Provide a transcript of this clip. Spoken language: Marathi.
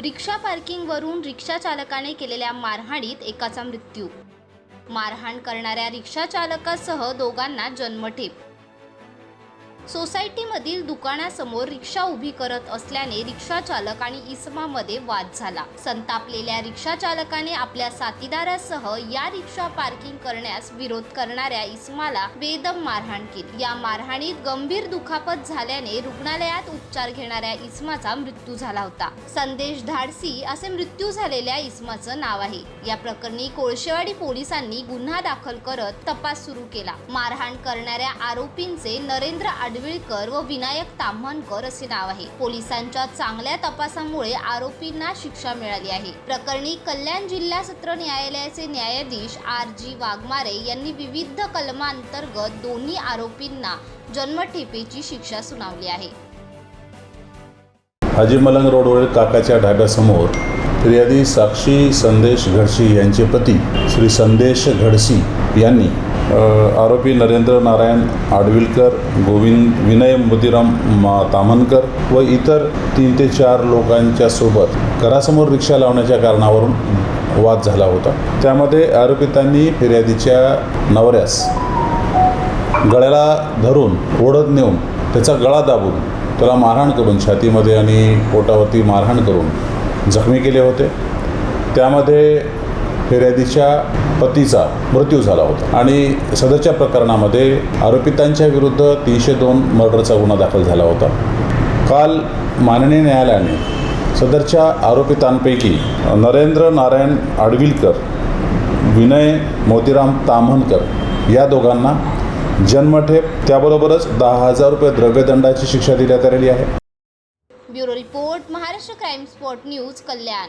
रिक्षा पार्किंगवरून रिक्षा चालकाने केलेल्या मारहाणीत एकाचा मृत्यू. मारहाण करणाऱ्या रिक्षा चालकासह दोघांना जन्मठेप. सोसायटीमधील दुकानासमोर रिक्षा उभी करत असल्याने रिक्षा चालक आणि इसमामध्ये वाद झाला. संतापलेल्या रिक्षा चालकाने आपल्या साथीदारासह या रिक्षा पार्किंग करण्यास विरोध करणाऱ्या इसमाला बेदम मारहाण केली. या मारहाणीत गंभीर दुखापत झाल्याने रुग्णालयात उपचार घेणाऱ्या इसमाचा मृत्यू झाला होता. संदेश धाडसी असे मृत्यू झालेल्या इसमाचं नाव आहे. या प्रकरणी कोळशेवाडी पोलिसांनी गुन्हा दाखल करत तपास सुरू केला. मारहाण करणाऱ्या आरोपींचे नरेंद्र आडविळकर व विनायक ताम्हणकर असे नाव आहे. पोलिसांच्या चांगल्या तपासामुळे आरोपींना शिक्षा मिळाली आहे. प्रकरणी कल्याण जिल्हा सत्र न्यायालयाचे न्यायाधीश आर जी वाघमारे यांनी विविध कलमांतर्गत दोन्ही आरोपींना जन्मठेपेची शिक्षा सुनावली आहे. हाजी मलंग रोडवरील काकाच्या ढाब्यासमोर फिर्यादी साक्षी संदेश घडशी यांचे पती श्री संदेश घडसी यांनी आरोपी नरेंद्र नारायण आडविलकर गोविंद विनय मुदिराम मा तामनकर व इतर तीन ते चार लोकांच्या सोबत घरासमोर रिक्षा लावण्याच्या कारणावरून वाद झाला होता. त्यामध्ये आरोपितांनी फिर्यादीच्या नवऱ्यास गळ्याला धरून ओढत नेऊन त्याचा गळा दाबून त्याला मारहाण करून छातीमध्ये आणि पोटावरती मारहाण करून जखमी केले होते. त्यामध्ये फिर्यादीच्या पतीचा मृत्यू झाला होता. आणि सदरच्या प्रकरणामध्ये आरोपितांच्या विरुद्ध तीनशे दोन मर्डरचा गुन्हा दाखल झाला होता. काल माननीय न्यायालयाने सदरच्या आरोपितांपैकी नरेंद्र नारायण आडविलकर विनय मोतीराम ताम्हणकर या दोघांना जन्मठेप त्याबरोबरच दहा हजार रुपये द्रव्यदंडाची शिक्षा देण्यात आलेली आहे. Bureau report Maharashtra crime spot news Kalyan.